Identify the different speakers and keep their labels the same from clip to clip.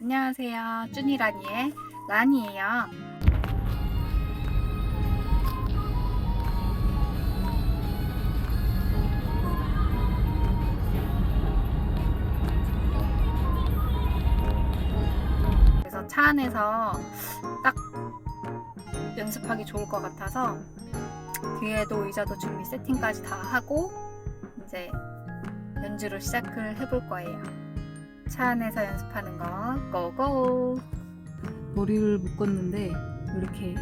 Speaker 1: 안녕하세요. 쭈니라니의 라니예요. 그래서 차 안에서 딱 연습하기 좋을 것 같아서 뒤에도 의자도 준비 세팅까지 다 하고 이제 연주를 시작을 해볼 거예요. 차 안에서 연습하는 거 고고! 머리를 묶었는데 이렇게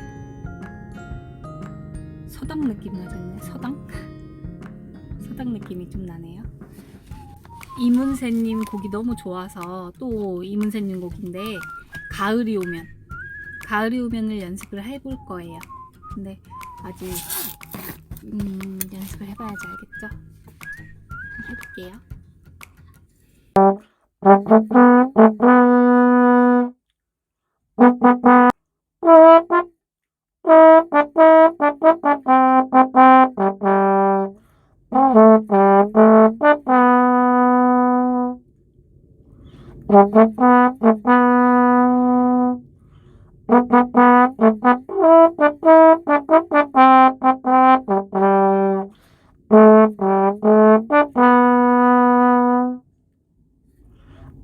Speaker 1: 서당 느낌 나졌네. 서당? 서당 느낌이 좀 나네요. 이문세님 곡이 너무 좋아서 또 이문세님 곡인데 가을이 오면 가을이 오면을 연습을 해볼 거예요. 근데 아직 음, 연습을 해봐야지 알겠죠? 해볼게요.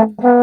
Speaker 1: 자,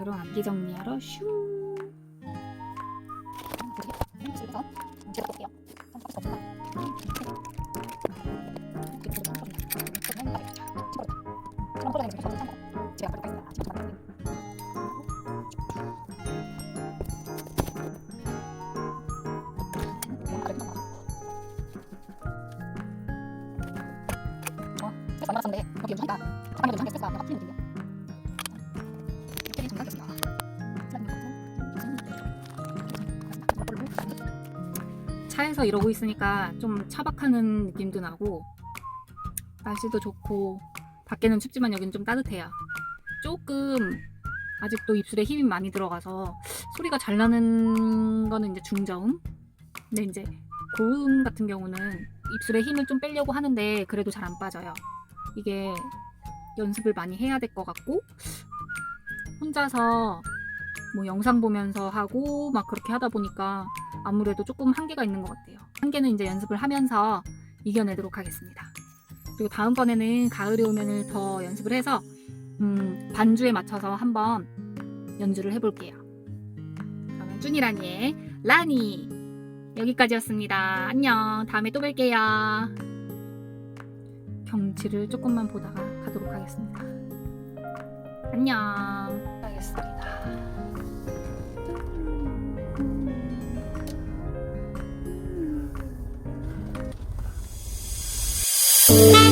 Speaker 1: 그럼 악기 정리하러 슈.
Speaker 2: 만났었는데 여기 연주하니까 가방에 연주하니까 스트레스가 정상적이야.
Speaker 1: 차에서 이러고 있으니까 좀 차박하는 느낌도 나고 날씨도 좋고 밖에는 춥지만 여기는 좀 따뜻해요. 조금 아직도 입술에 힘이 많이 들어가서 소리가 잘 나는 거는 이제 중저음. 근데 이제 고음 같은 경우는 입술에 힘을 좀 빼려고 하는데 그래도 잘 안 빠져요. 이게 연습을 많이 해야 될 것 같고 혼자서 뭐 영상 보면서 하고 막 그렇게 하다 보니까 아무래도 조금 한계가 있는 것 같아요. 한계는 이제 연습을 하면서 이겨내도록 하겠습니다. 그리고 다음번에는 가을이 오면을 더 연습을 해서 음, 반주에 맞춰서 한번 연주를 해볼게요. 그러면 쭈니라니의 라니 여기까지였습니다. 안녕. 다음에 또 뵐게요. 경치를 조금만 보다가 가도록 하겠습니다. 안녕. 하겠습니다.
Speaker 2: 음.